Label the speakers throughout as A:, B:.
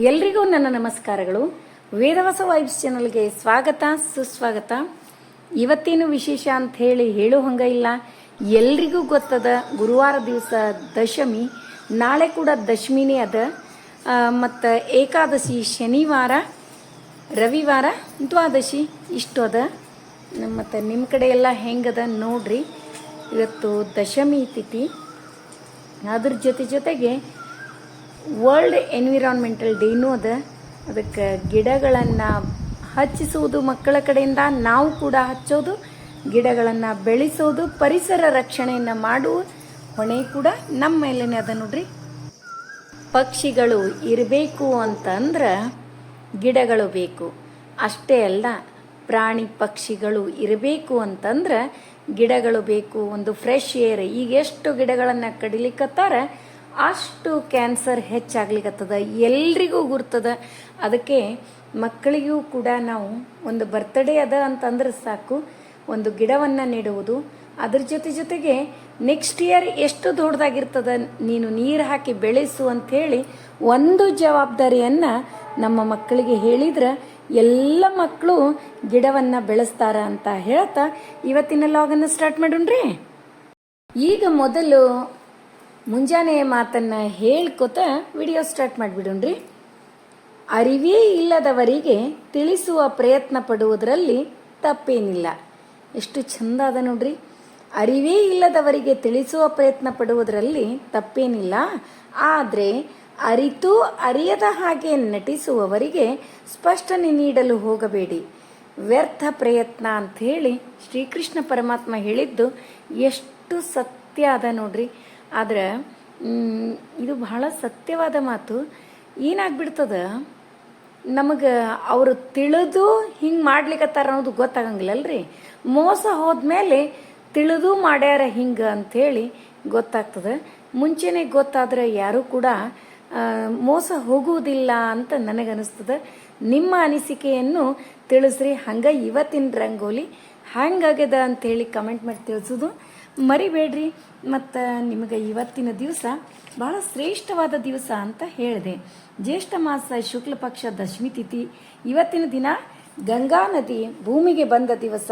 A: ಎಲ್ರಿಗೂ ನನ್ನ ನಮಸ್ಕಾರಗಳು. ವೇದವಸ ವೈಬ್ಸ್ ಚಾನಲ್ಗೆ ಸ್ವಾಗತ, ಸುಸ್ವಾಗತ. ಇವತ್ತೇನು ವಿಶೇಷ ಅಂತ ಹೇಳಿ ಹೇಳೋ ಹಂಗ ಇಲ್ಲ. ಎಲ್ರಿಗೂ ಗೊತ್ತದ ಗುರುವಾರ ದಿವಸ ದಶಮಿ, ನಾಳೆ ಕೂಡ ದಶಮಿನೇ ಅದ. ಮತ್ತು ಏಕಾದಶಿ ಶನಿವಾರ, ರವಿವಾರ, ದ್ವಾದಶಿ ಇಷ್ಟು ಅದ. ಮತ್ತು ನಿಮ್ಮ ಕಡೆ ಎಲ್ಲ ಹೆಂಗದ ನೋಡ್ರಿ. ಇವತ್ತು ದಶಮಿ ತಿಥಿ. ಅದ್ರ ಜೊತೆ ಜೊತೆಗೆ ವರ್ಲ್ಡ್ ಎನ್ವಿರಾನ್ಮೆಂಟಲ್ ಡೇನೂ ಅದ. ಅದಕ್ಕೆ ಗಿಡಗಳನ್ನು ಹಚ್ಚಿಸುವುದು ಮಕ್ಕಳ ಕಡೆಯಿಂದ ನಾವು ಕೂಡ ಹಚ್ಚೋದು, ಗಿಡಗಳನ್ನು ಬೆಳೆಸೋದು, ಪರಿಸರ ರಕ್ಷಣೆಯನ್ನು ಮಾಡುವ ಹೊಣೆ ಕೂಡ ನಮ್ಮ ಮೇಲೇ ಅದ ನೋಡ್ರಿ. ಪಕ್ಷಿಗಳು ಇರಬೇಕು ಅಂತಂದ್ರೆ ಗಿಡಗಳು ಬೇಕು. ಅಷ್ಟೇ ಅಲ್ಲ, ಪ್ರಾಣಿ ಪಕ್ಷಿಗಳು ಇರಬೇಕು ಅಂತಂದ್ರೆ ಗಿಡಗಳು ಬೇಕು. ಒಂದು ಫ್ರೆಶ್ ಏರ್, ಈಗ ಎಷ್ಟು ಗಿಡಗಳನ್ನು ಕಡಿಲಿಕ್ಕತ್ತಾರ ಅಷ್ಟು ಕ್ಯಾನ್ಸರ್ ಹೆಚ್ಚಾಗ್ಲಿಕ್ಕತ್ತದ ಎಲ್ರಿಗೂ ಗುರ್ತದ. ಅದಕ್ಕೆ ಮಕ್ಕಳಿಗೂ ಕೂಡ ನಾವು ಒಂದು ಬರ್ತ್ಡೇ ಅದ ಅಂತಂದ್ರೆ ಸಾಕು, ಒಂದು ಗಿಡವನ್ನು ನೆಡುವುದು. ಅದ್ರ ಜೊತೆ ಜೊತೆಗೆ ನೆಕ್ಸ್ಟ್ ಇಯರ್ ಎಷ್ಟು ದೊಡ್ಡದಾಗಿರ್ತದ, ನೀನು ನೀರು ಹಾಕಿ ಬೆಳೆಸು ಅಂಥೇಳಿ ಒಂದು ಜವಾಬ್ದಾರಿಯನ್ನು ನಮ್ಮ ಮಕ್ಕಳಿಗೆ ಹೇಳಿದ್ರೆ ಎಲ್ಲ ಮಕ್ಕಳು ಗಿಡವನ್ನು ಬೆಳೆಸ್ತಾರ ಅಂತ ಹೇಳ್ತಾ ಇವತ್ತಿನ ಲಾಗನ್ನು ಸ್ಟಾರ್ಟ್ ಮಾಡೋಣ್ರಿ. ಈಗ ಮೊದಲು ಮುಂಜಾನೆ ಮಾತನ್ನ ಹೇಳ್ಕೊತ ವಿಡಿಯೋ ಸ್ಟಾರ್ಟ್ ಮಾಡಿಬಿಡೋಣ್ರಿ. ಅರಿವೇ ಇಲ್ಲದವರಿಗೆ ತಿಳಿಸುವ ಪ್ರಯತ್ನ ಪಡುವುದರಲ್ಲಿ ತಪ್ಪೇನಿಲ್ಲ. ಎಷ್ಟು ಚಂದ ಅದ ನೋಡ್ರಿ. ಅರಿವೇ ಇಲ್ಲದವರಿಗೆ ತಿಳಿಸುವ ಪ್ರಯತ್ನ ಪಡುವುದರಲ್ಲಿ ತಪ್ಪೇನಿಲ್ಲ. ಆದರೆ ಅರಿತು ಅರಿಯದ ಹಾಗೆ ನಟಿಸುವವರಿಗೆ ಸ್ಪಷ್ಟನೆ ನೀಡಲು ಹೋಗಬೇಡಿ. ವ್ಯರ್ಥ ಪ್ರಯತ್ನ ಅಂತ ಹೇಳಿ ಶ್ರೀಕೃಷ್ಣ ಪರಮಾತ್ಮ ಹೇಳಿದ್ದು ಎಷ್ಟು ಸತ್ಯ ಅದ ನೋಡ್ರಿ. ಆದ್ರೆ ಇದು ಬಹಳ ಸತ್ಯವಾದ ಮಾತು. ಏನಾಗ್ಬಿಡ್ತದ? ನಮಗೆ ಅವರು ತಿಳಿದು ಹಿಂಗೆ ಮಾಡ್ಲಿಕ್ಕತ್ತಾರ ಅನ್ನೋದು ಗೊತ್ತಾಗಂಗಿಲ್ಲಲ್ರಿ ಮೋಸ ಹೋದ್ಮೇಲೆ ತಿಳಿದು ಮಾಡ್ಯಾರ ಹಿಂಗೆ ಅಂಥೇಳಿ ಗೊತ್ತಾಗ್ತದೆ. ಮುಂಚೆನೆ ಗೊತ್ತಾದ್ರೆ ಯಾರೂ ಕೂಡ ಮೋಸ ಹೋಗುವುದಿಲ್ಲ ಅಂತ ನನಗನ್ನಿಸ್ತದೆ ನಿಮ್ಮ ಅನಿಸಿಕೆಯನ್ನು ತಿಳಿಸ್ರಿ. ಹಂಗೆ ಇವತ್ತಿನ ರಂಗೋಲಿ ಹ್ಯಾಂಗಾಗ್ಯದ ಹೇಳಿ ಕಮೆಂಟ್ ಮಾಡಿ ತಿಳಿಸೋದು. ಮರಿಬೇಡ್ರಿ, ಮತ್ತು ನಿಮಗೆ ಇವತ್ತಿನ ದಿವಸ ಬಹಳ ಶ್ರೇಷ್ಠವಾದ ದಿವಸ ಅಂತ ಹೇಳಿದೆ. ಜ್ಯೇಷ್ಠ ಮಾಸ ಶುಕ್ಲ ಪಕ್ಷ ದಶಮಿ ತಿಥಿ. ಇವತ್ತಿನ ದಿನ ಗಂಗಾ ನದಿ ಭೂಮಿಗೆ ಬಂದ ದಿವಸ.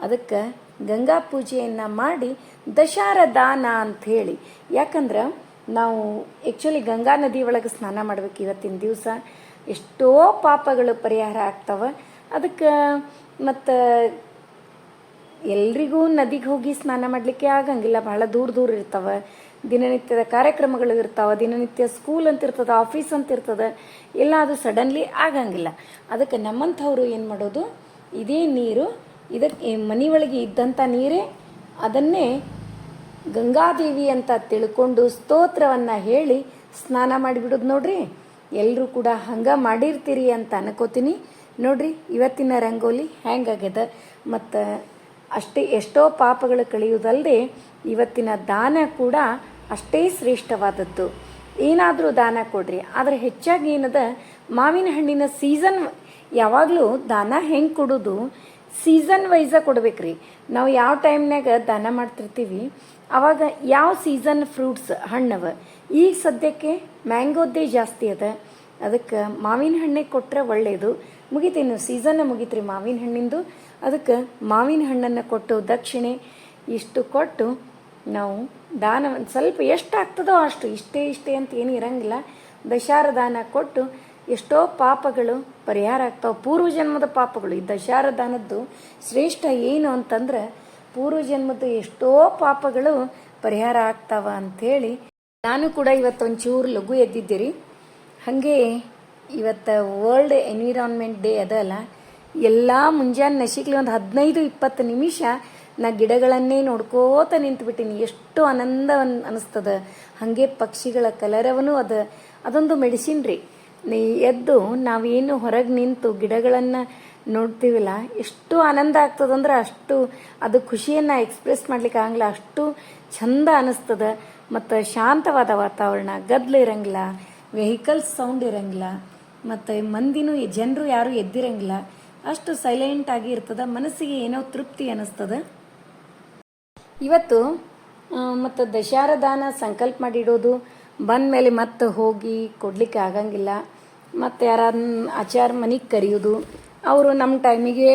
A: ಅದಕ್ಕೆ ಗಂಗಾ ಪೂಜೆಯನ್ನು ಮಾಡಿ ದಶಾರ ದಾನ ಅಂತ ಹೇಳಿ. ಯಾಕಂದ್ರೆ ನಾವು ಆ್ಯಕ್ಚುಲಿ ಗಂಗಾ ನದಿ ಒಳಗೆ ಸ್ನಾನ ಮಾಡ್ಬೇಕು ಇವತ್ತಿನ ದಿವಸ. ಎಷ್ಟೋ ಪಾಪಗಳು ಪರಿಹಾರ ಆಗ್ತವೆ. ಅದಕ್ಕೆ ಮತ್ತು ಎಲ್ರಿಗೂ ನದಿಗೆ ಹೋಗಿ ಸ್ನಾನ ಮಾಡಲಿಕ್ಕೆ ಆಗಂಗಿಲ್ಲ. ಬಹಳ ದೂರ ದೂರ ಇರ್ತಾವೆ. ದಿನನಿತ್ಯದ ಕಾರ್ಯಕ್ರಮಗಳು ಇರ್ತಾವೆ. ದಿನನಿತ್ಯ ಸ್ಕೂಲ್ ಅಂತ ಇರ್ತದೆ ಆಫೀಸ್ ಅಂತ ಇರ್ತದೆ, ಎಲ್ಲ ಅದು ಸಡನ್ಲಿ ಆಗಂಗಿಲ್ಲ. ಅದಕ್ಕೆ ನಮ್ಮಂಥವ್ರು ಏನು ಮಾಡೋದು? ಇದೇ ನೀರು ಇದಕ್ಕೆ ಮನೆ ಒಳಗೆ ಇದ್ದಂಥ ನೀರೇ ಅದನ್ನೇ ಗಂಗಾದೇವಿ ಅಂತ ತಿಳ್ಕೊಂಡು ಸ್ತೋತ್ರವನ್ನು ಹೇಳಿ ಸ್ನಾನ ಮಾಡಿಬಿಡೋದು ನೋಡ್ರಿ. ಎಲ್ಲರೂ ಕೂಡ ಹಂಗೆ ಮಾಡಿರ್ತೀರಿ ಅಂತ ಅನ್ಕೋತೀನಿ. ನೋಡ್ರಿ, ಇವತ್ತಿನ ರಂಗೋಲಿ ಹ್ಯಾಂಗಾಗ್ಯದ ಮತ್ತು ಅಷ್ಟೇ ಎಷ್ಟೋ ಪಾಪಗಳು ಕಳೆಯುವುದಲ್ಲದೆ ಇವತ್ತಿನ ದಾನ ಕೂಡ ಅಷ್ಟೇ ಶ್ರೇಷ್ಠವಾದದ್ದು. ಏನಾದರೂ ದಾನ ಕೊಡ್ರಿ. ಆದರೆ ಹೆಚ್ಚಾಗಿ ಏನದ, ಮಾವಿನ ಹಣ್ಣಿನ ಸೀಸನ್ ಯಾವಾಗಲೂ ದಾನ ಹೆಂಗೆ ಕೊಡೋದು? ಸೀಸನ್ ವೈಸ ಕೊಡ್ಬೇಕ್ರಿ. ನಾವು ಯಾವ ಟೈಮ್ನಾಗ ದಾನ ಮಾಡ್ತಿರ್ತೀವಿ, ಅವಾಗ ಯಾವ ಸೀಸನ್ ಫ್ರೂಟ್ಸ್ ಹಣ್ಣವ? ಈಗ ಸದ್ಯಕ್ಕೆ ಮ್ಯಾಂಗೋದ್ದೇ ಜಾಸ್ತಿ ಅದ. ಅದಕ್ಕೆ ಮಾವಿನ ಹಣ್ಣೆ ಕೊಟ್ಟರೆ ಒಳ್ಳೆಯದು ಮುಗಿತೇನು. ಸೀಸನ್ ಮುಗಿತ್ರಿ ಮಾವಿನ ಹಣ್ಣಿಂದು. ಅದಕ್ಕೆ ಮಾವಿನ ಹಣ್ಣನ್ನು ಕೊಟ್ಟು, ದಕ್ಷಿಣೆ ಇಷ್ಟು ಕೊಟ್ಟು, ನಾವು ದಾನ ಸ್ವಲ್ಪ ಎಷ್ಟು ಆಗ್ತದೋ ಅಷ್ಟು, ಇಷ್ಟೇ ಇಷ್ಟೇ ಅಂತ ಏನು ಇರಂಗಿಲ್ಲ. ದಶಾರ ದಾನ ಕೊಟ್ಟು, ಎಷ್ಟೋ ಪಾಪಗಳು ಪರಿಹಾರ ಆಗ್ತಾವೆ. ಪೂರ್ವಜನ್ಮದ ಪಾಪಗಳು. ಈ ದಶಾರ ದಾನದ್ದು ಶ್ರೇಷ್ಠ ಏನು ಅಂತಂದ್ರೆ ಪೂರ್ವಜನ್ಮದ ಎಷ್ಟೋ ಪಾಪಗಳು ಪರಿಹಾರ ಆಗ್ತಾವ ಅಂಥೇಳಿ, ನಾನು ಕೂಡ ಇವತ್ತು ಒಂಚೂರು ಲಘು ಎದ್ದಿದ್ದೀರಿ. ಹಾಗೆ ಇವತ್ತು ವರ್ಲ್ಡ್ ಎನ್ವಿರಾನ್ಮೆಂಟ್ ಡೇ ಅದಲ್ಲ ಎಲ್ಲ ಮುಂಜಾನೆ ನಶಿಕ್ಲಿ ಒಂದು ಹದಿನೈದು, ಇಪ್ಪತ್ತು ನಿಮಿಷ ನಾ ಗಿಡಗಳನ್ನೇ ನೋಡ್ಕೋತ ನಿಂತುಬಿಟ್ಟಿನಿ. ಎಷ್ಟು ಆನಂದ ಅನ್- ಅನಿಸ್ತದ. ಹಾಗೆ ಪಕ್ಷಿಗಳ ಕಲರವನು ಅದ. ಅದೊಂದು ಮೆಡಿಸಿನ್ ರೀ. ಎದ್ದು ನಾವೇನು ಹೊರಗೆ ನಿಂತು ಗಿಡಗಳನ್ನು ನೋಡ್ತೀವಲ್ಲ, ಎಷ್ಟು ಆನಂದ ಆಗ್ತದಂದ್ರೆ ಅಷ್ಟು ಅದು ಖುಷಿಯನ್ನು ಎಕ್ಸ್ಪ್ರೆಸ್ ಮಾಡ್ಲಿಕ್ಕೆ ಆಗಲ್ಲ ಅಷ್ಟು ಚಂದ ಅನಿಸ್ತದ. ಮತ್ತು ಶಾಂತವಾದ ವಾತಾವರಣ, ಗದ್ಲು ಇರಂಗಿಲ್ಲ ವೆಹಿಕಲ್ಸ್ ಸೌಂಡ್ ಇರಂಗಿಲ್ಲ. ಮತ್ತು ಮಂದಿನೂ ಜನರು ಯಾರು ಎದ್ದಿರಂಗಿಲ್ಲ. ಅಷ್ಟು ಸೈಲೆಂಟ್ ಆಗಿ ಇರ್ತದ, ಮನಸ್ಸಿಗೆ ಏನೋ ತೃಪ್ತಿ ಅನಿಸ್ತದ. ಇವತ್ತು ಮತ್ತು ದಶಾರದಾನ ಸಂಕಲ್ಪ ಮಾಡಿಡೋದು, ಬಂದ ಮೇಲೆ ಮತ್ತೆ ಹೋಗಿ ಕೊಡ್ಲಿಕ್ಕೆ ಆಗಂಗಿಲ್ಲ. ಮತ್ತು ಯಾರ ಆಚಾರ ಮನೆಗೆ ಕರೆಯೋದು, ಅವರು ನಮ್ಮ ಟೈಮಿಗೆ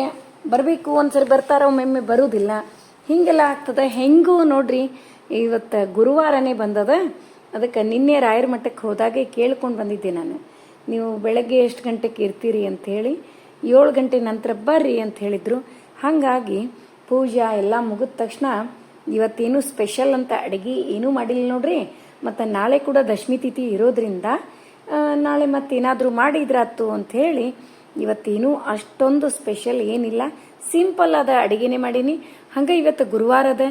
A: ಬರಬೇಕು, ಒಂದ್ಸರಿ ಬರ್ತಾರೆ, ಒಮ್ಮೊಮ್ಮೆ ಬರೋದಿಲ್ಲ. ಹೀಗೆಲ್ಲ ಆಗ್ತದೆ, ಹೆಂಗೂ ನೋಡ್ರಿ, ಇವತ್ತು ಗುರುವಾರನೇ ಬಂದದ. ಅದಕ್ಕೆ ನಿನ್ನೆ ರಾಯರ ಮಠಕ್ಕೆ ಹೋದಾಗೆ ಕೇಳ್ಕೊಂಡು ಬಂದಿದ್ದೆ ನಾನು. ನೀವು ಬೆಳಗ್ಗೆ ಎಷ್ಟು ಗಂಟೆಗೆ ಇರ್ತೀರಿ ಅಂಥೇಳಿ, ಏಳು ಗಂಟೆ ನಂತರ ಬರ್ರಿ ಅಂತ ಹೇಳಿದರು. ಹಾಗಾಗಿ ಪೂಜಾ ಎಲ್ಲ ಮುಗಿದ ತಕ್ಷಣ ಇವತ್ತೇನು ಸ್ಪೆಷಲ್ ಅಂತ ಅಡುಗೆ ಏನೂ ಮಾಡಿಲ್ಲ ನೋಡ್ರಿ. ಮತ್ತು ನಾಳೆ ಕೂಡ ದಶಮಿ ತಿಥಿ ಇರೋದ್ರಿಂದ ನಾಳೆ ಮತ್ತೇನಾದರೂ ಮಾಡಿದ್ರಾತು ಹೇಳಿ ಇವತ್ತೇನು ಅಷ್ಟೊಂದು ಸ್ಪೆಷಲ್ ಏನಿಲ್ಲ. ಸಿಂಪಲ್ ಆದ ಅಡುಗೆನೇ ಮಾಡೀನಿ. ಹಂಗೆ ಇವತ್ತು ಗುರುವಾರದ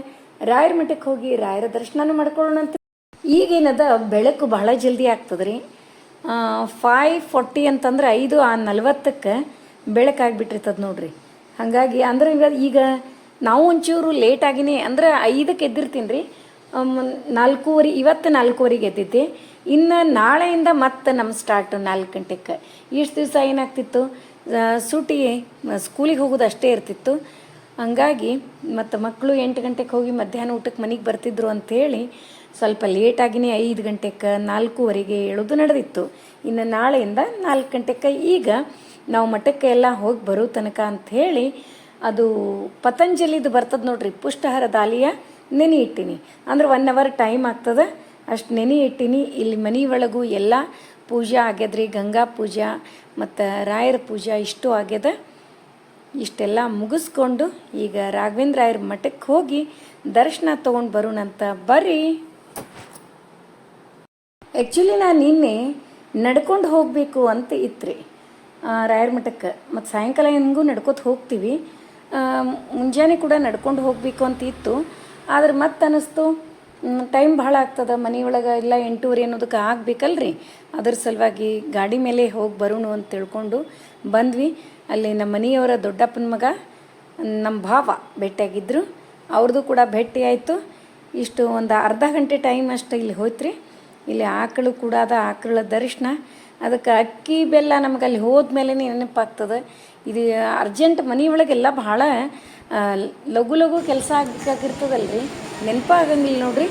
A: ರಾಯರ ಮಠಕ್ಕೆ ಹೋಗಿ ರಾಯರ ದರ್ಶನ ಮಾಡ್ಕೊಳ್ಳೋಣ ಅಂತ ಈಗೇನದ ಬೆಳಕು ಬಹಳ ಜಲ್ದಿ ಆಗ್ತದ್ರಿ. ಫೈವ್ ಫೋರ್ಟಿ ಅಂತಂದ್ರೆ ಐದು ಆ ನಲ್ವತ್ತಕ್ಕೆ ಬೆಳಕಾಗ್ಬಿಟ್ಟಿರ್ತದ ನೋಡ್ರಿ. ಹಾಗಾಗಿ ಅಂದ್ರೆ ಈಗ ಈಗ ನಾವು ಒಂಚೂರು ಲೇಟ್ ಆಗಿನೇ ಅಂದ್ರೆ ಐದಕ್ಕೆ ಎದ್ದಿರ್ತೀನಿ ರೀ ನಾಲ್ಕೂವರೆ, ಇವತ್ತು ನಾಲ್ಕೂವರೆಗೆ ಎದ್ದಿದ್ದೆ. ಇನ್ನು ನಾಳೆಯಿಂದ ಮತ್ತೆ ನಮ್ಮ ಸ್ಟಾರ್ಟ್ ನಾಲ್ಕು ಗಂಟೆಗೆ ಇಷ್ಟು ದಿವಸ ಏನಾಗ್ತಿತ್ತು? ಸೂಟಿ ಸ್ಕೂಲಿಗೆ ಹೋಗೋದು ಅಷ್ಟೇ ಇರ್ತಿತ್ತು. ಹಂಗಾಗಿ ಮತ್ತು ಮಕ್ಕಳು ಎಂಟು ಗಂಟೆಗೆ ಹೋಗಿ ಮಧ್ಯಾಹ್ನ ಊಟಕ್ಕೆ ಮನೆಗೆ ಬರ್ತಿದ್ರು ಅಂಥೇಳಿ ಸ್ವಲ್ಪ ಲೇಟಾಗಿನೇ ಐದು ಗಂಟೆಗೆ ನಾಲ್ಕೂವರೆಗೆ ಏಳೋದು ನಡೆದಿತ್ತು. ಇನ್ನು ನಾಳೆಯಿಂದ ನಾಲ್ಕು ಗಂಟೆಗೆ ಈಗ ನಾವು ಮಠಕ್ಕೆ ಎಲ್ಲ ಹೋಗಿ ಬರೋ ತನಕ ಅಂಥೇಳಿ ಅದು ಪತಂಜಲಿದು ಬರ್ತದೆ ನೋಡ್ರಿ, ಪುಷ್ಟಹಾರ ದಾಲಿಯ ನೆನೆ ಇಟ್ಟಿನಿ. ಅಂದ್ರೆ ಒನ್ ಅವರ್ ಟೈಮ್ ಆಗ್ತದೆ, ಅಷ್ಟು ನೆನೆ ಇಟ್ಟಿನಿ. ಇಲ್ಲಿ ಮನೆ ಒಳಗೂ ಎಲ್ಲ ಪೂಜೆ ಆಗ್ಯದ್ರಿ, ಗಂಗಾ ಪೂಜಾ ಮತ್ತು ರಾಯರ ಪೂಜಾ ಇಷ್ಟು ಆಗ್ಯದ. ಇಷ್ಟೆಲ್ಲ ಮುಗಿಸ್ಕೊಂಡು ಈಗ ರಾಘವೇಂದ್ರ ರಾಯರ ಮಠಕ್ಕೆ ಹೋಗಿ ದರ್ಶನ ತೊಗೊಂಡು ಬರೋಣಂತ ಬರ್ರಿ. ಆ್ಯಕ್ಚುಲಿ ನಾನು ನಿನ್ನೆ ನಡ್ಕೊಂಡು ಹೋಗಬೇಕು ಅಂತ ಇತ್ತು ರಾಯರ ಮಠಕ್ಕೆ. ಮತ್ತು ಸಾಯಂಕಾಲ ಹೆಂಗೂ ನಡ್ಕೋತ ಹೋಗ್ತೀವಿ. ಮುಂಜಾನೆ ಕೂಡ ನಡ್ಕೊಂಡು ಹೋಗಬೇಕು ಅಂತ ಇತ್ತು. ಆದ್ರೆ ಮತ್ತೆ ಅನ್ನಿಸ್ತು ಟೈಮ್ ಭಾಳ ಆಗ್ತದ. ಮನೆಯೊಳಗೆ ಇಲ್ಲ ಎಂಟೂವರೆ ಅನ್ನೋದಕ್ಕೆ ಆಗ್ಬೇಕಲ್ರಿ. ಅದ್ರ ಸಲುವಾಗಿ ಗಾಡಿ ಮೇಲೆ ಹೋಗಿ ಬರೋಣ ಅಂತ ತಿಳ್ಕೊಂಡು ಬಂದ್ವಿ. ಅಲ್ಲಿ ನಮ್ಮ ಮನೆಯವರ ದೊಡ್ಡಪ್ಪನ ಮಗ ನಮ್ಮ ಭಾವ ಭೇಟಿಯಾಗಿದ್ದರು ಅವ್ರದ್ದು ಕೂಡ ಭೇಟಿ ಆಯಿತು. ಇಷ್ಟು ಒಂದು ಅರ್ಧ ಗಂಟೆ ಟೈಮ್ ಅಷ್ಟು ಇಲ್ಲಿ ಹೋಯ್ತ್ರಿ. ಇಲ್ಲಿ ಆಕಳು ಕೂಡ ಅದ ಆಕಳ ದರ್ಶನ. ಅದಕ್ಕೆ ಅಕ್ಕಿ ಬೆಲ್ಲ ನಮ್ಗೆ ಅಲ್ಲಿ ಹೋದ್ಮೇಲೆ ನೆನಪಾಗ್ತದೆ. ಇದು ಅರ್ಜೆಂಟ್ ಮನೆಯೊಳಗೆಲ್ಲ ಭಾಳ ಆ, ಲಘು ಲಘು ಕೆಲಸ ಆಗಬೇಕಾಗಿರ್ತದಲ್ರಿ. ನೆನಪಾಗಂಗಿಲ್ಲ ನೋಡ್ರಿ.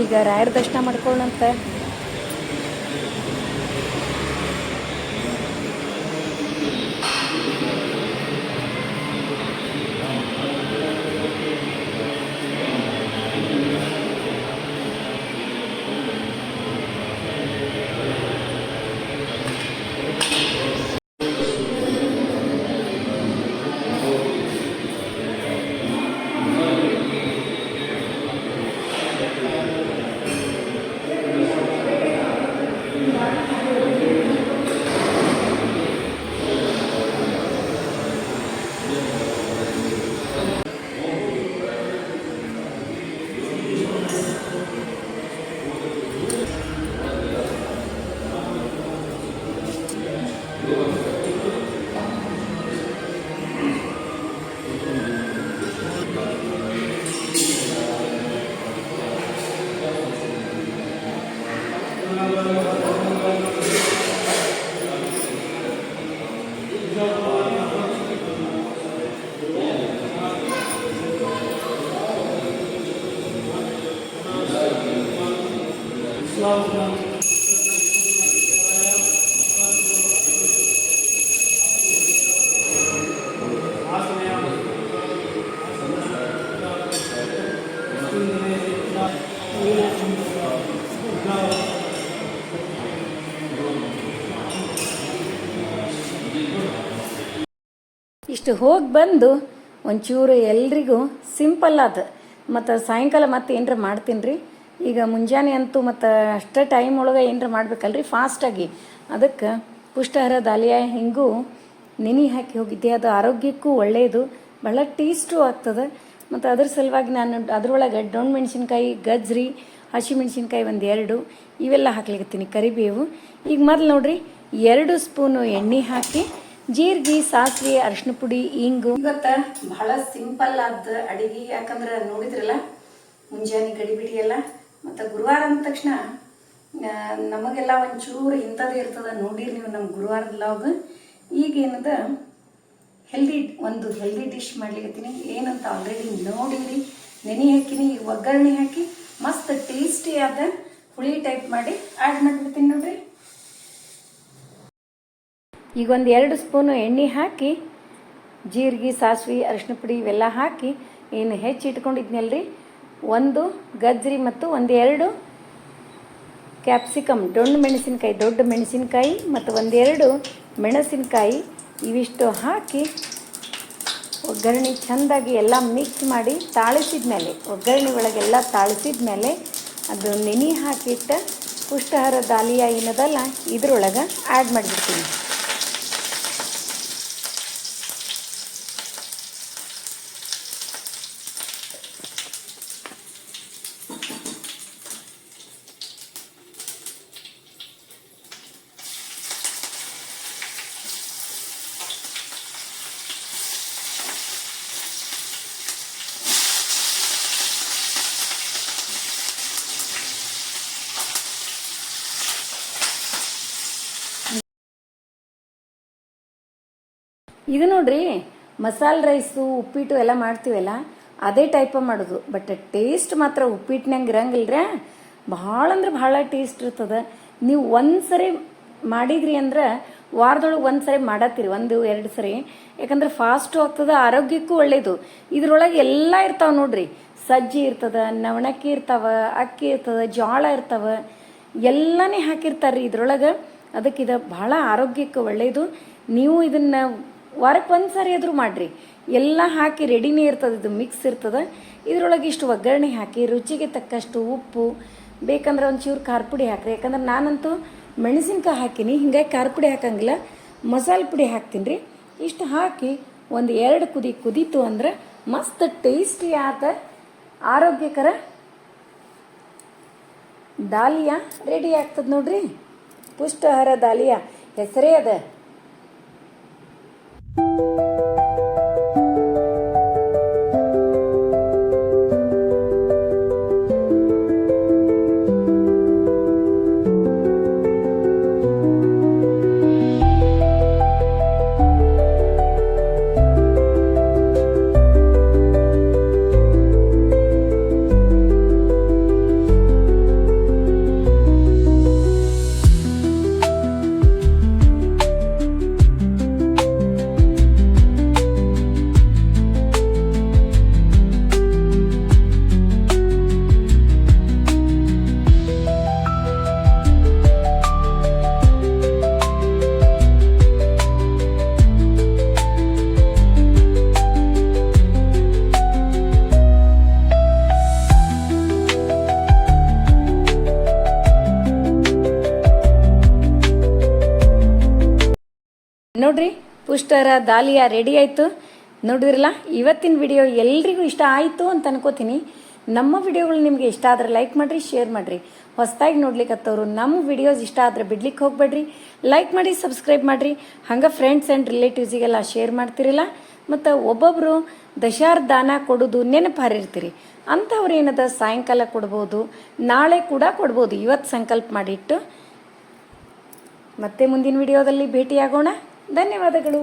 A: ಈಗ ರಾಯರ ದರ್ಶನ ಮಾಡ್ಕೊಳ್ಳೋಣಂತ. ಇಷ್ಟು ಹೋಗಿ ಬಂದು ಒಂಚೂರು ಎಲ್ರಿಗೂ ಸಿಂಪಲ್ ಆದ. ಮತ್ತು ಸಾಯಂಕಾಲ ಮತ್ತೆ ಏನರ ಮಾಡ್ತೀನಿ ರೀ ಈಗ ಮುಂಜಾನೆ ಅಂತೂ ಮತ್ತು ಅಷ್ಟೇ ಟೈಮ್ ಒಳಗೆ ಏನರ ಮಾಡ್ಬೇಕಲ್ರಿ? ಫಾಸ್ಟಾಗಿ ಅದಕ್ಕೆ ಪುಷ್ಟಹಾರ ದಾಲಿಯ, ಹಿಂಗೂ, ನೆನೆ ಹಾಕಿ ಹೋಗಿದ್ದೆ. ಅದು ಆರೋಗ್ಯಕ್ಕೂ ಒಳ್ಳೆಯದು ಭಾಳ ಟೇಸ್ಟು ಆಗ್ತದೆ. ಮತ್ತು ಅದ್ರ ಸಲುವಾಗಿ ನಾನು ಅದರೊಳಗೆ ಡೊಣ್ ಮೆಣಸಿನ್ಕಾಯಿ ಗಜ್ರಿ, ಹಸಿಮೆಣ್ಸಿನ್ಕಾಯಿ ಒಂದು ಎರಡು ಇವೆಲ್ಲ ಹಾಕ್ಲಿಕತ್ತೀನಿ, ಕರಿಬೇವು. ಈಗ ಮೊದಲು ನೋಡ್ರಿ, ಎರಡು ಸ್ಪೂನು ಎಣ್ಣೆ ಹಾಕಿ, ಜೀರಿಗೆ, ಸಾಸಿವೆ ಅರಿಶಿನ ಪುಡಿ, ಇಂಗು. ಇವತ್ತ ಬಹಳ ಸಿಂಪಲ್ ಆದ ಅಡಿಗೆ. ಯಾಕಂದ್ರೆ ನೋಡಿದ್ರಲ್ಲ, ಮುಂಜಾನೆ ಗಡಿಬಿಡಿ ಎಲ್ಲ ಮತ್ತು ಗುರುವಾರ ಅಂದ ತಕ್ಷಣ ನಮಗೆಲ್ಲ ಒಂಚೂರು ಇಂಥದ್ದು ಇರ್ತದ, ನೋಡಿರಿ ನೀವು ನಮ್ಮ ಗುರುವಾರದ ಲಾಗ್ ಈಗ ಏನದ ಹೆಲ್ದಿ ಒಂದು ಹೆಲ್ದಿ ಡಿಶ್ ಮಾಡ್ಲಿಕತ್ತೀನಿ. ಏನಂತ ಆಲ್ರೆಡಿ ನೋಡಿರಿ, ನೆನೆ ಹಾಕಿನಿ ಒಗ್ಗರಣೆ ಹಾಕಿ ಮಸ್ತ್ ಟೇಸ್ಟಿ ಆದ ಹುಳಿ ಟೈಪ್ ಮಾಡಿ ಆ್ಯಡ್ ಮಾಡ್ಬಿಡ್ತೀನಿ ನೋಡ್ರಿ. ಈಗ ಒಂದು ಎರಡು ಸ್ಪೂನು ಎಣ್ಣೆ ಹಾಕಿ, ಜೀರಿಗೆ, ಸಾಸಿವೆ, ಅರಿಶಿನ ಪುಡಿ ಇವೆಲ್ಲ ಹಾಕಿ, ಏನು ಹೆಚ್ಚಿ ಇಟ್ಕೊಂಡಿದ್ನಲ್ರಿ? ಒಂದು ಗಜ್ಜರಿ ಮತ್ತು ಒಂದೆರಡು ಕ್ಯಾಪ್ಸಿಕಮ್. ದೊಡ್ಡ ಮೆಣಸಿನಕಾಯಿ ದೊಡ್ಡ ಮೆಣಸಿನಕಾಯಿ ಮತ್ತು ಒಂದೆರಡು ಮೆಣಸಿನಕಾಯಿ. ಇವಿಷ್ಟು ಹಾಕಿ ಒಗ್ಗರಣೆ ಚೆಂದಾಗಿ ಎಲ್ಲ ಮಿಕ್ಸ್ ಮಾಡಿ ತಾಳಿಸಿದ ಮೇಲೆ, ಒಗ್ಗರಣೆ ಒಳಗೆಲ್ಲ ತಾಳಿಸಿದ ಮೇಲೆ ಅದು ನೆನೆ ಹಾಕಿಟ್ಟ ಪುಷ್ಟಹಾರ, ದಾಲಿಯ ಏನದಲ್ಲ ಇದ್ರೊಳಗೆ ಆ್ಯಡ್ ಮಾಡಿಬಿಡ್ತೀನಿ. ಇದು ನೋಡ್ರಿ, ಮಸಾಲೆ ರೈಸು, ಉಪ್ಪಿಟ್ಟು ಎಲ್ಲ ಮಾಡ್ತೀವಲ್ಲ, ಅದೇ ಟೈಪ ಮಾಡೋದು. ಬಟ್ ಟೇಸ್ಟ್ ಮಾತ್ರ ಉಪ್ಪಿಟ್ಟಿನಂಗೆ ಇರಂಗಿಲ್ರ. ಭಾಳ ಅಂದ್ರೆ ಭಾಳ ಟೇಸ್ಟ್ ಇರ್ತದೆ. ನೀವು ಒಂದ್ಸರಿ ಮಾಡಿದ್ರಿ ಅಂದ್ರೆ ವಾರದೊಳಗೆ ಒಂದ್ಸರಿ ಮಾಡತ್ತೀರಿ, ಒಂದು, ಎರಡು ಸರಿ. ಯಾಕಂದ್ರೆ ಫಾಸ್ಟು ಆಗ್ತದೆ, ಆರೋಗ್ಯಕ್ಕೂ ಒಳ್ಳೇದು. ಇದ್ರೊಳಗೆ ಎಲ್ಲ ಇರ್ತಾವ ನೋಡ್ರಿ. ಸಜ್ಜಿ ಇರ್ತದ, ನವಣಕ್ಕಿ ಇರ್ತಾವೆ, ಅಕ್ಕಿ ಇರ್ತದ, ಜೋಳ ಇರ್ತಾವ, ಎಲ್ಲನೇ ಹಾಕಿರ್ತಾರ್ರಿ ಇದ್ರೊಳಗೆ. ಅದಕ್ಕಿದ ಭಾಳ ಆರೋಗ್ಯಕ್ಕೆ ಒಳ್ಳೆಯದು ನೀವು ಇದನ್ನ ವಾರಕ್ಕೆ ಒಂದು ಸಾರಿ ಆದರೂ ಮಾಡಿರಿ. ಎಲ್ಲ ಹಾಕಿ ರೆಡಿನೇ ಇರ್ತದೆ, ಇದು ಮಿಕ್ಸ್ ಇರ್ತದೆ. ಇದರೊಳಗೆ ಇಷ್ಟು ಒಗ್ಗರಣೆ ಹಾಕಿ, ರುಚಿಗೆ ತಕ್ಕಷ್ಟು ಉಪ್ಪು, ಬೇಕಂದ್ರೆ ಒಂಚೂರು ಖಾರ ಪುಡಿ ಹಾಕಿರಿ. ಯಾಕಂದ್ರೆ ನಾನಂತೂ ಮೆಣಸಿನ್ಕಾಯಿ ಹಾಕಿನಿ, ಹಿಂಗಾಗಿ ಖಾರ ಪುಡಿ ಹಾಕಂಗಿಲ್ಲ. ಮಸಾಲೆ ಪುಡಿ ಹಾಕ್ತೀನಿ. ರೀ ಇಷ್ಟು ಹಾಕಿ ಒಂದು ಎರಡು ಕುದಿ ಕುದೀತು ಅಂದ್ರೆ ಮಸ್ತ್ ಟೇಸ್ಟಿ ಆದ ಆರೋಗ್ಯಕರ ದಾಲಿಯಾ ರೆಡಿ ಆಗ್ತದೆ ನೋಡ್ರಿ. ಪುಷ್ಟಹಾರ ದಾಲಿಯಾ ಹೆಸರೇ ಅದ. Música ನೋಡ್ರಿ, ಪುಷ್ಟರ ದಾಲಿಯ ರೆಡಿ ಆಯಿತು. ನೋಡಿದ್ರಲ್ಲ, ಇವತ್ತಿನ ವಿಡಿಯೋ ಎಲ್ರಿಗೂ ಇಷ್ಟ ಆಯಿತು ಅಂತ ಅನ್ಕೋತೀನಿ. ನಮ್ಮ ವಿಡಿಯೋಗಳು ನಿಮಗೆ ಇಷ್ಟ ಆದರೆ ಲೈಕ್ ಮಾಡಿರಿ ಶೇರ್ ಮಾಡಿರಿ. ಹೊಸದಾಗಿ ನೋಡ್ಲಿಕ್ಕತ್ತವರು ನಮ್ಮ ವಿಡಿಯೋಸ್ ಇಷ್ಟ ಆದರೆ ಬಿಡ್ಲಿಕ್ಕೆ ಹೋಗ್ಬೇಡ್ರಿ. ಲೈಕ್ ಮಾಡಿ ಸಬ್ಸ್ಕ್ರೈಬ್ ಮಾಡಿರಿ. ಹಂಗೆ ಫ್ರೆಂಡ್ಸ್ ಆ್ಯಂಡ್ ರಿಲೇಟಿವ್ಸಿಗೆಲ್ಲ ಶೇರ್ ಮಾಡ್ತಿರಲ್ಲ, ಮತ್ತು ಒಬ್ಬೊಬ್ಬರು ದಶಾರ್ ದಾನ ಕೊಡೋದು ನೆನಪು ಹಾರಿರ್ತೀರಿ ಅಂಥವ್ರು ಏನದ? ಸಾಯಂಕಾಲ ಕೊಡ್ಬೋದು, ನಾಳೆ ಕೂಡ ಕೊಡ್ಬೋದು. ಇವತ್ತು ಸಂಕಲ್ಪ ಮಾಡಿಟ್ಟು ಮತ್ತೆ ಮುಂದಿನ ವಿಡಿಯೋದಲ್ಲಿ ಭೇಟಿಯಾಗೋಣ. ಧನ್ಯವಾದಗಳು.